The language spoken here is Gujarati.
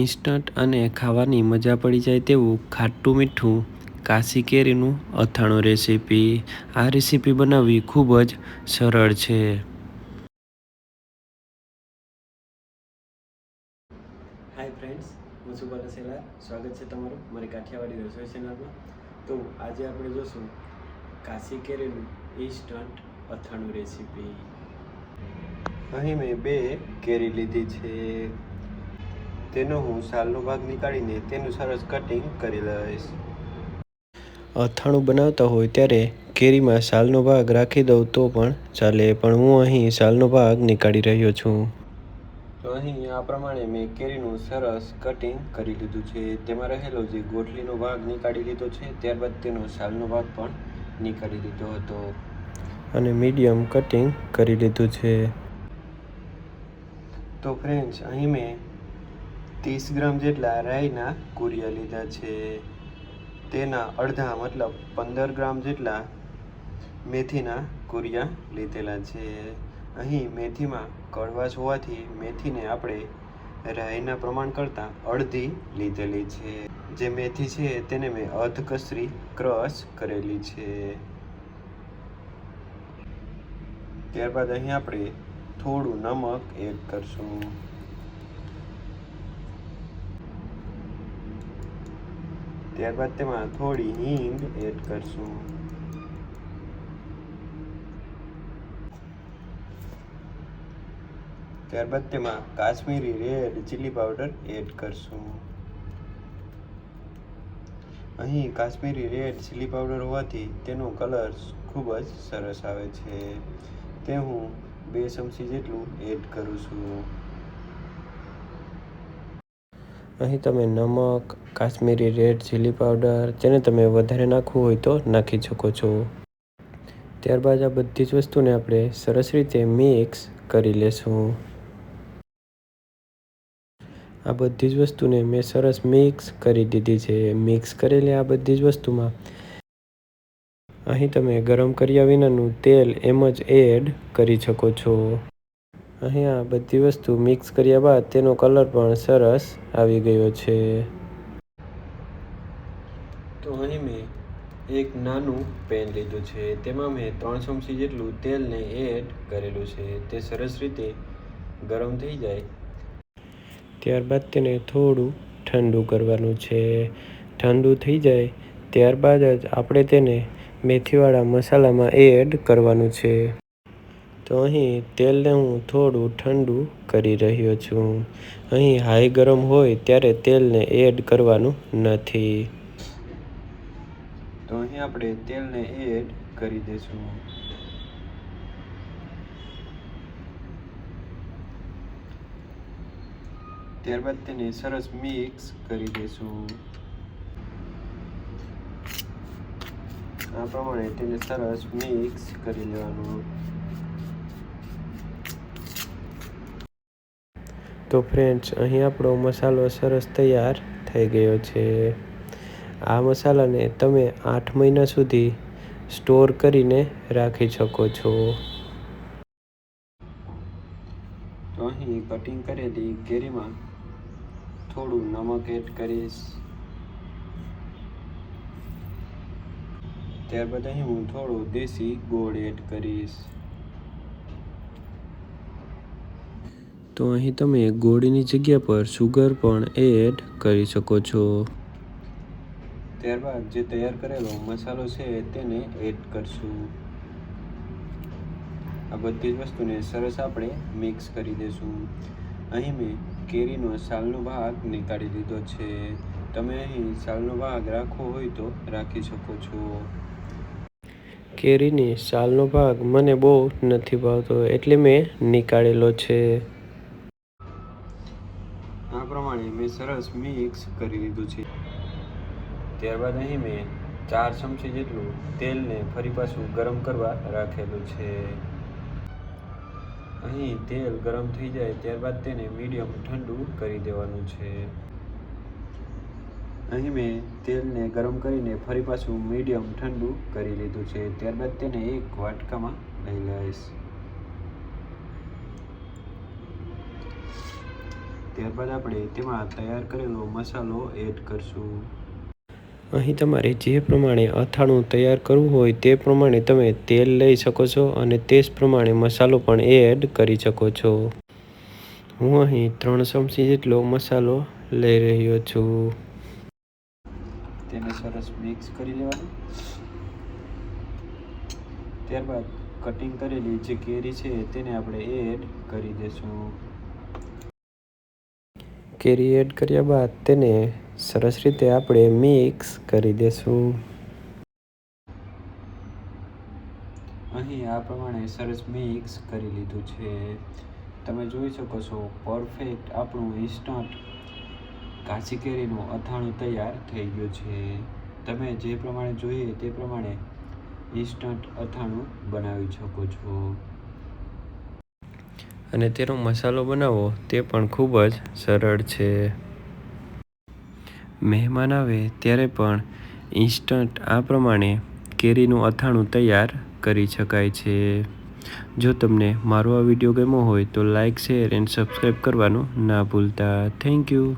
ઇન્સ્ટન્ટ અને ખાવાની મજા પડી જાય તેવું ખાટું મીઠું કાશી કેરીનું અથાણું રેસીપી. આ રેસીપી બનાવવી ખૂબ જ સરળ છે. હાય ફ્રેન્ડ્સ હું સુભાન રસેલા સ્વાગત છે તમારું મારી કાઠિયાવાડી રસોઈ ચેનલમાં તો આજે આપણે જોશું કાશી કેરીનું ઇન્સ્ટન્ટ અથાણું રેસીપી. અહીં મેં બે કેરી લીધી છે. તેનો હું સાલનો ભાગ નીકાળીને તેનું સરસ કટિંગ કરી લઈશ. અથાણું બનાવતા હોય ત્યારે કેરીમાં સાલનો ભાગ રાખી દઉં તો પણ ચાલે પણ હું અહીં સાલનો ભાગ નીકાળી રહ્યો છું. તો અહીં આ પ્રમાણે મેં કેરીનું સરસ કટિંગ કરી લીધું છે. તેમાં રહેલો જે ગોટલીનો ભાગ નીકાળી લીધો છે ત્યારબાદ તેનો સાલનો ભાગ પણ નીકાળી લીધો હતો. અને મીડિયમ કટિંગ કરી લીધું છે. તો ફ્રેન્ડ્સ અહીં મેં ત્રીસ ગ્રામ જેટલા રાઈના કુરિયા લીધા છે. તેના અડધા મતલબ પંદર ગ્રામ જેટલા મેથીના કુરિયા લીધેલા છે. અહીં મેથીમાં કડવાશ હોવાથી મેથીને આપણે રાઈના પ્રમાણ કરતાં અડધી લીધેલી છે. જે મેથી છે તેને મેં અધકસરી ક્રશ કરેલી છે. ત્યારબાદ અહીં આપણે થોડું નમક એડ કરશું. ત્યારબાદ તેમાં થોડી હિંગ એડ કરશું. ત્યારબાદ તેમાં Kashmiri red chilli powder add કરશું. અહીં કાશ્મીરી રેડ ચીલી પાવડર હોવાથી તેનો કલર ખૂબ જ સરસ આવે છે. તે હું બે ચમચી જેટલું એડ કરું છું. અહીં તમે નમક, કાશ્મીરી રેડ ચીલી પાવડર જેને તમે વધારે નાખવું હોય તો નાખી શકો છો. ત્યારબાદ આ બધી જ વસ્તુને આપણે સરસ રીતે મિક્સ કરી લેશું. આ બધી જ વસ્તુને મેં સરસ મિક્સ કરી દીધી છે. મિક્સ કરેલી આ બધી જ વસ્તુમાં અહીં તમે ગરમ કર્યા વિનાનું તેલ એમ જ એડ કરી શકો છો. અહીં આ બધી વસ્તુ મિક્સ કર્યા બાદ તેનો કલર પણ સરસ આવી ગયો છે. તો અહીં મેં એક નાનું પેન લીધું છે. તેમાં મેં ત્રણ ચમચી જેટલું તેલને એડ કરેલું છે. તે સરસ રીતે ગરમ થઈ જાય. ત્યારબાદ તેને થોડું ઠંડુ કરવાનું છે. ઠંડુ થઈ જાય ત્યારબાદ જ આપણે તેને મેથીવાળા મસાલામાં એડ કરવાનું છે. તો અહીં તેલને હું થોડું ઠંડુ કરી રહ્યો છું. અહીં હાઈ ગરમ હોય ત્યારે તેલને એડ કરવાનું નથી. તો અહીં આપણે તેલને એડ કરી દઈશું. ત્યારબાદ તેને સરસ મિક્સ કરી દઈશું. આ પ્રમાણે તેને સરસ મિક્સ કરી લેવાનું. તો ફ્રેન્ડ્સ, અહીં આપણો મસાલો સરસ તૈયાર થઈ ગયો છે. આ મસાલાને તમે આઠ મહિના સુધી સ્ટોર કરીને રાખી શકો છો. તો અહીં કટિંગ કરેલી કેરીમાં થોડું નમક એડ કરીશ. ત્યારબાદ અહીં હું થોડું દેશી ગોળ એડ કરીશ. તો અહીં તમે ગોળીની જગ્યા પર સુગર પણ એડ કરી શકો છો. ત્યારબાદ જે તૈયાર કરેલો મસાલો છે તેને એડ કરશું. આ બધી જ વસ્તુને સરસ આપણે મિક્સ કરી દઈશું અહીં મેં કેરીનો સાલનો ભાગ નીકાળી લીધો છે. તમે અહીં સાલનો ભાગ રાખવો હોય તો રાખી શકો છો. કેરીની સાલનો ભાગ મને બહુ નથી ભાવતો એટલે મેં નીકાળેલો છે. પ્રમાણે મેં સરસ મિક્સ કરી લીધું છે. ત્યારબાદ અહીં મેં ચાર ચમચી જેટલું તેલને ફરી પાછું ગરમ કરવા રાખેલું છે. અહીં તેલ ગરમ થઈ જાય ત્યારબાદ તેને મીડિયમ ઠંડુ કરી દેવાનું છે. અહીં મેં તેલને ગરમ કરીને ફરી પાછું મીડિયમ ઠંડુ કરી લીધું છે. ત્યારબાદ તેને એક વાટકામાં લઈ લઈશ ત્યારબાદ આપણે તેમાં તૈયાર કરેલો મસાલો એડ કરશું. અહીં તમારે જે પ્રમાણે અથાણું તૈયાર કરવું હોય તે પ્રમાણે તમે તેલ લઈ શકો છો અને તે જ પ્રમાણે મસાલો પણ એડ કરી શકો છો. હું અહીં ત્રણ ચમચી જેટલો મસાલો લઈ રહ્યો છું. તેને સરસ મિક્સ કરી લેવાનું. ત્યારબાદ કટિંગ કરેલી જે કેરી છે તેને આપણે એડ કરી દેશું. કેરી એડ કર્યા બાદ તેને સરસ રીતે આપણે મિક્સ કરી દેશું. અહીં આ પ્રમાણે સરસ મિક્સ કરી લીધું છે. તમે જોઈ શકો છો પરફેક્ટ આપણું ઇન્સ્ટન્ટ કાચી કેરીનું અથાણું તૈયાર થઈ ગયું છે. તમે જે પ્રમાણે જોઈએ તે પ્રમાણે ઇન્સ્ટન્ટ અથાણું બનાવી શકો છો. અને તેનો મસાલો બનાવવો તે પણ ખૂબ જ સરળ છે. મહેમાન આવે ત્યારે પણ ઇન્સ્ટન્ટ આ પ્રમાણે કેરીનું અથાણું તૈયાર કરી શકાય છે. જો તમને મારો આ વીડિયો ગમ્યો હોય તો લાઇક શેર, એન્ડ સબસ્ક્રાઈબ કરવાનું ના ભૂલતા. Thank you.